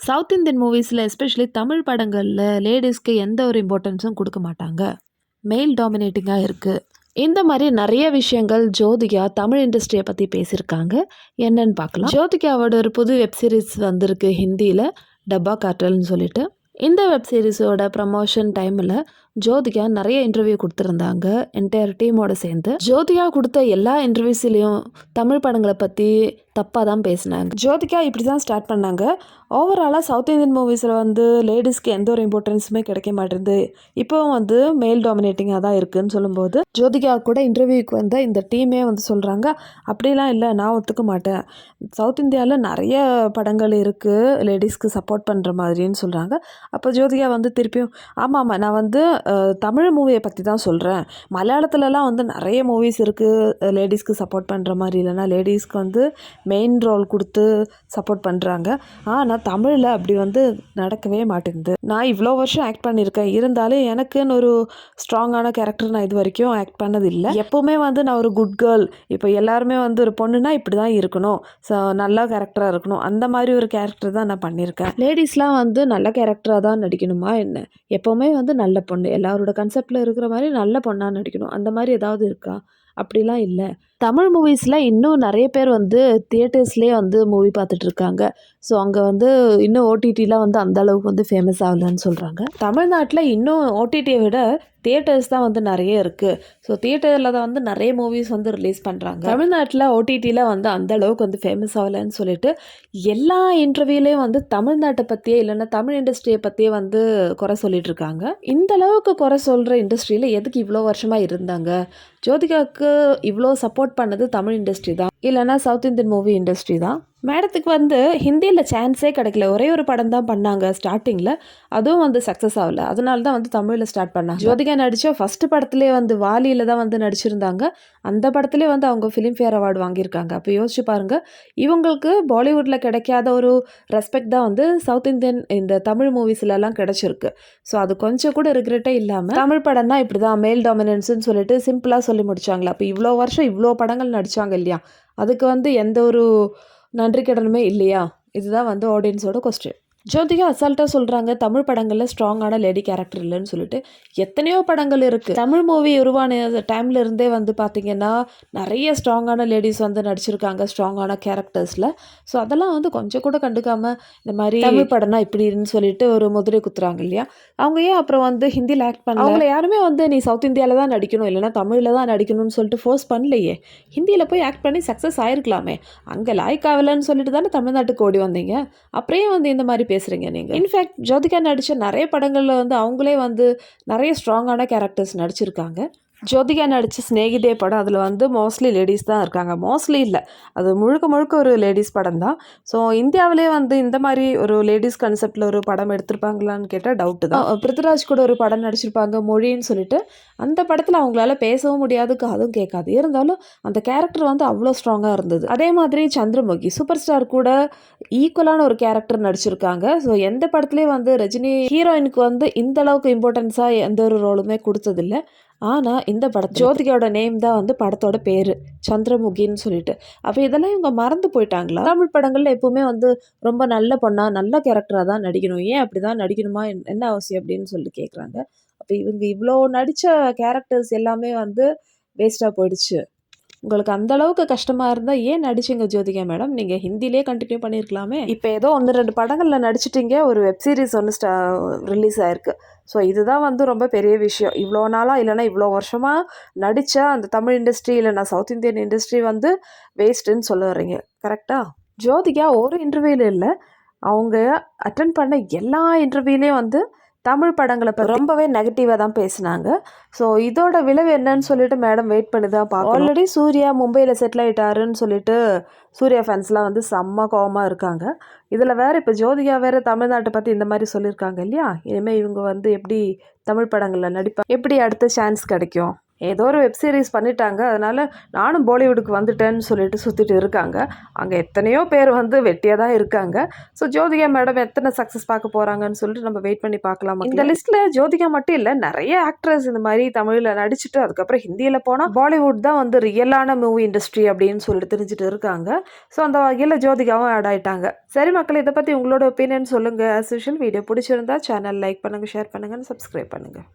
South Indian மூவிஸில் especially Tamil படங்களில் லேடிஸ்க்கு எந்த ஒரு இம்பார்ட்டன்ஸும் கொடுக்க மாட்டாங்க. மெயில் டாமினேட்டிங்காக இருக்குது இந்த மாதிரி நிறைய விஷயங்கள் ஜோதிகா தமிழ் இண்டஸ்ட்ரியை பற்றி பேசியிருக்காங்க. என்னன்னு பார்க்கலாம். ஜோதிகாவோட ஒரு புது வெப்சீரிஸ் வந்திருக்கு ஹிந்தியில் டப்பா காட்டல்னு சொல்லிட்டு. இந்த வெப் சீரிஸோட ப்ரமோஷன் டைமில் ஜோதிகா நிறைய இன்டர்வியூ கொடுத்துருந்தாங்க. என்டையர் டீமோட சேர்ந்து. ஜோதிகா கொடுத்த எல்லா இன்டர்வியூஸ்லேயும் தமிழ் படங்களை பற்றி தப்பாக தான் பேசினாங்க. ஜோதிகா இப்படி தான் ஸ்டார்ட் பண்ணாங்க. ஓவராலாக சவுத் இந்தியன் மூவிஸில் வந்து லேடிஸ்க்கு எந்த ஒரு இம்பார்ட்டன்ஸுமே கிடைக்க மாட்டேங்குது. இப்போவும் வந்து மேல் டாமினேட்டிங்காக தான் இருக்குதுன்னு சொல்லும்போது ஜோதிகா கூட இன்டர்வியூக்கு வந்த இந்த டீமே வந்து சொல்கிறாங்க அப்படிலாம் இல்லை நான் ஒத்துக்க மாட்டேன். சவுத் இந்தியாவில் நிறைய படங்கள் இருக்குது லேடிஸ்க்கு சப்போர்ட் பண்ணுற மாதிரின்னு சொல்கிறாங்க அப்போ ஜோதிகா வந்து திருப்பியும் ஆமாம் ஆமாம் நான் வந்து தமிழ் மூவியை பற்றி தான் சொல்கிறேன் மலையாளத்துலலாம் வந்து நிறைய மூவிஸ் இருக்குது லேடிஸ்க்கு சப்போர்ட் பண்ணுற மாதிரி இல்லைன்னா லேடிஸ்க்கு வந்து மெயின் ரோல் கொடுத்து சப்போர்ட் பண்ணுறாங்க ஆனால் தமிழில் அப்படி வந்து நடக்கவே மாட்டேங்குது. நான் இவ்வளோ வருஷம் ஆக்ட் பண்ணியிருக்கேன். இருந்தாலும் எனக்குன்னு ஒரு ஸ்ட்ராங்கான கேரக்டர் நான் இது வரைக்கும் ஆக்ட் பண்ணதில்லை. எப்போவுமே வந்து நான் ஒரு குட் கேர்ள் இப்போ எல்லாருமே வந்து ஒரு பொண்ணுனா இப்படி தான் இருக்கணும். ஸோ நல்ல கேரக்டராக இருக்கணும். அந்த மாதிரி ஒரு கேரக்டர் தான் நான் பண்ணியிருக்கேன். லேடிஸ்லாம் வந்து நல்ல கேரக்டராக தான் நடிக்கணுமா என்ன? எப்போவுமே வந்து நல்ல பொண்ணு. எல்லாரோட கன்செப்டில் இருக்கிற மாதிரி நல்ல பொண்ணாக நடிக்கணும். அந்த மாதிரி ஏதாவது இருக்கா? அப்படிலாம் இல்லை. தமிழ் மூவிஸில் இன்னும் நிறைய பேர் வந்து தியேட்டர்ஸ்லேயே வந்து மூவி பார்த்துட்ருக்காங்க ஸோ அங்கே வந்து இன்னும் ஓடிடிலாம் வந்து அந்தளவுக்கு வந்து ஃபேமஸ் ஆகலைன்னு சொல்கிறாங்க தமிழ்நாட்டில் இன்னும் ஓடிடியை விட தியேட்டர்ஸ் தான் வந்து நிறைய இருக்குது ஸோ தியேட்டரில் தான் வந்து நிறைய மூவிஸ் வந்து ரிலீஸ் பண்ணுறாங்க தமிழ்நாட்டில் ஓடிடியில் வந்து அந்த அளவுக்கு வந்து ஃபேமஸ் ஆகலைன்னு சொல்லிட்டு எல்லா இன்டர்வியூலேயும் வந்து தமிழ்நாட்டை பற்றியே இல்லைன்னா தமிழ் இண்டஸ்ட்ரியை பற்றியே வந்து குறை சொல்லிட்டு இருக்காங்க இந்த அளவுக்கு குறை சொல்கிற இண்டஸ்ட்ரியில் எதுக்கு இவ்வளோ வருஷமாக இருந்தாங்க? ஜோதிகாவுக்கு இவ்வளோ சப்போர்ட் பண்ணது தமிழ் இண்டஸ்ட்ரி தான். இல்லைன்னா சவுத் இந்தியன் மூவி இண்டஸ்ட்ரி தான். மேடத்துக்கு வந்து ஹிந்தியில் சான்ஸே கிடைக்கல. ஒரே ஒரு படம் தான் பண்ணாங்க ஸ்டார்டிங்கில் அதுவும் வந்து சக்ஸஸ் ஆகல. அதனால தான் வந்து தமிழில் ஸ்டார்ட் பண்ணாங்க. ஜோதிகா நடித்த ஃபஸ்ட்டு படத்துலேயே வந்து வாலியில் தான் வந்து நடிச்சிருந்தாங்க. அந்த படத்துலேயே வந்து அவங்க ஃபிலிம்ஃபேர் அவார்டு வாங்கியிருக்காங்க. அப்போ யோசிச்சு பாருங்கள் இவங்களுக்கு பாலிவுட்டில் கிடைக்காத ஒரு ரெஸ்பெக்ட் தான் வந்து சவுத் இந்தியன் இந்த தமிழ் மூவிஸ்லலாம் கிடச்சிருக்கு. ஸோ அது கொஞ்சம் கூட ரிக்ரெட்டே இல்லாமல் தமிழ் படம் தான் இப்படி தான் மேல் டாமினன்ஸ்னு சொல்லிட்டு சிம்பிளாக சொல்லி முடிச்சாங்களா. அப்போ இவ்வளோ வருஷம் இவ்வளோ படங்கள் நடித்தாங்க இல்லையா? அதுக்கு வந்து எந்த ஒரு நன்றி கடனுமே இல்லையா? இதுதான் வந்து ஆடியன்ஸோட கொஸ்டின் ஜோதிகா அசால்ட்டாக சொல்கிறாங்க தமிழ் படங்களில் ஸ்ட்ராங்கான லேடி கேரக்டர் இல்லைன்னு சொல்லிட்டு. எத்தனையோ படங்கள் இருக்குது தமிழ் மூவி உருவான டைம்ல இருந்தே வந்து பார்த்திங்கன்னா நிறைய ஸ்ட்ராங்கான லேடிஸ் வந்து நடிச்சிருக்காங்க ஸ்ட்ராங்கான கேரக்டர்ஸில் ஸோ அதெல்லாம் வந்து கொஞ்சம் கூட கண்டுக்காம இந்த மாதிரி தமிழ் படம்னா இப்படின்னு சொல்லிட்டு ஒரு முதிரை குத்துறாங்க இல்லையா? அவங்க ஏன் அப்புறம் வந்து ஹிந்தியில் ஆக்ட் பண்ண அவங்கள யாருமே வந்து நீ சவுத் இந்தியாவில் தான் நடிக்கணும் இல்லைன்னா தமிழில் தான் நடிக்கணும்னு சொல்லிட்டு ஃபோர்ஸ் பண்ணலையே. ஹிந்தியில் போய் ஆக்ட் பண்ணி சக்ஸஸ் ஆயிருக்கலாமே. அங்கே லாய்க் ஆகலைன்னு சொல்லிட்டு தானே தமிழ்நாட்டுக்கு ஓடி வந்தீங்க. அப்புறம் வந்து இந்த மாதிரி பேசுகிறீங்க நீங்கள் இன்ஃபேக்ட் ஜோதிகா நடித்த நிறைய படங்களில் வந்து அவங்களே வந்து நிறைய ஸ்ட்ராங்கான கேரக்டர்ஸ் நடிச்சிருக்காங்க. ஜோதிகா நடித்த ஸ்நேகிதே படம் அதில் வந்து மோஸ்ட்லி லேடிஸ் தான் இருக்காங்க. மோஸ்ட்லி இல்லை. அது முழுக்க முழுக்க ஒரு லேடிஸ் படம் தான். ஸோ இந்தியாவிலே வந்து இந்த மாதிரி ஒரு லேடிஸ் கன்செப்டில் ஒரு படம் எடுத்திருப்பாங்களான்னு கேட்டால் டவுட்டு தான். அஹ் பிருத்திராஜ் கூட ஒரு படம் நடிச்சிருப்பாங்க மொழின்னு சொல்லிட்டு. அந்த படத்தில் அவங்களால பேசவும் முடியாது அதுவும் கேட்காது. இருந்தாலும் அந்த கேரக்டர் வந்து அவ்வளோ ஸ்ட்ராங்காக இருந்தது. அதே மாதிரி சந்திரமுகி சூப்பர் ஸ்டார் கூட ஈக்குவலான ஒரு கேரக்டர் நடிச்சிருக்காங்க. ஸோ எந்த படத்துலேயும் வந்து ரஜினி ஹீரோயினுக்கு வந்து இந்த அளவுக்கு இம்பார்ட்டன்ஸாக எந்த ஒரு ரோலுமே கொடுத்ததில்ல. ஆனால் இந்த படம் ஜோதிகாவோட நேம் தான் வந்து படத்தோட பேர். சந்திரமுகின்னு சொல்லிட்டு. அப்போ இதெல்லாம் இவங்க மறந்து போயிட்டாங்களா? தமிழ் படங்களில் எப்பவுமே வந்து ரொம்ப நல்ல பொண்ணா நல்ல கேரக்டராக தான் நடிக்கணும். ஏன் அப்படி தான் நடிக்கணுமா? என்ன- என்ன அவசியம் அப்படின்னு சொல்லி கேட்குறாங்க அப்போ இவங்க இவ்வளோ நடித்த கேரக்டர்ஸ் எல்லாமே வந்து வேஸ்ட்டாக போயிடுச்சு. உங்களுக்கு அந்த அளவுக்கு கஷ்டமாக இருந்தால் ஏன் நடிச்சீங்க ஜோதிகா மேடம்? நீங்கள் ஹிந்திலே கண்டினியூ பண்ணியிருக்கலாமே இப்போ ஏதோ ஒன்று ரெண்டு படங்களில் நடிச்சிட்டீங்க ஒரு வெப் சீரிஸ் ஒன்று ஸ்டா ரிலீஸ் ஆயிருக்கு. ஸோ இதுதான் வந்து ரொம்ப பெரிய விஷயம். இவ்வளோ நாளாக இல்லைன்னா இவ்வளோ வருஷமாக நடித்த அந்த தமிழ் இண்டஸ்ட்ரி இல்லைன்னா சவுத் இந்தியன் இண்டஸ்ட்ரி வந்து வேஸ்ட்டுன்னு சொல்ல வர்றீங்க. கரெக்டா ஜோதிகா ஒரு இன்டர்வியூல இல்லை. அவங்க அட்டன் பண்ண எல்லா இன்டர்வியூலேயும் வந்து தமிழ் படங்களை பற்றி ரொம்பவே நெகட்டிவாக தான் பேசினாங்க. ஸோ இதோட விளைவு என்னன்னு சொல்லிட்டு மேடம் வெயிட் பண்ணி தான் பார்க்கணும். ஆல்ரெடி சூர்யா மும்பையில் செட்டில் ஆயிட்டாருன்னு சொல்லிட்டு சூர்யா ஃபேன்ஸ்லாம் வந்து செம்ம கோவமாக இருக்காங்க. இதில் வேற இப்போ ஜோதிகா வேற தமிழ்நாட்டை பற்றி இந்த மாதிரி சொல்லியிருக்காங்க இல்லையா? இனிமேல் இவங்க வந்து எப்படி தமிழ் படங்களில் நடிப்பா எப்படி அடுத்த சான்ஸ் கிடைக்கும்? ஏதோ ஒரு வெப் சீரிஸ் பண்ணிட்டாங்க. அதனால் நானும் பாலிவுட்டுக்கு வந்துட்டேன்னு சொல்லிட்டு சுற்றிட்டு இருக்காங்க. அங்கே எத்தனையோ பேர் வந்து வெட்டியாக தான் இருக்காங்க. ஸோ ஜோதிகா மேடம் எத்தனை சக்ஸஸ் பார்க்க போகிறாங்கன்னு சொல்லிட்டு நம்ம வெயிட் பண்ணி பார்க்கலாம். இந்த லிஸ்ட்டில் ஜோதிகா மட்டும் இல்லை நிறைய ஆக்ட்ரஸ் இந்த மாதிரி தமிழில் நடிச்சுட்டு அதுக்கப்புறம் ஹிந்தியில் போனால் பாலிவுட் தான் வந்து ரியலான மூவி இண்டஸ்ட்ரி அப்படின்னு சொல்லிட்டு தெரிஞ்சுட்டு இருக்காங்க. ஸோ அந்த வகையில் ஜோதிகாவும் ஆட் ஆயிட்டாங்க. சரி மக்கள் இதை பற்றி உங்களோட ஒப்பீனியன் சொல்லுங்கள் ஆஸ் யூஷுவல் வீடியோ பிடிச்சிருந்தா சேனல் லைக் பண்ணுங்கள் ஷேர் பண்ணுங்கள் சப்ஸ்கிரைப் பண்ணுங்கள்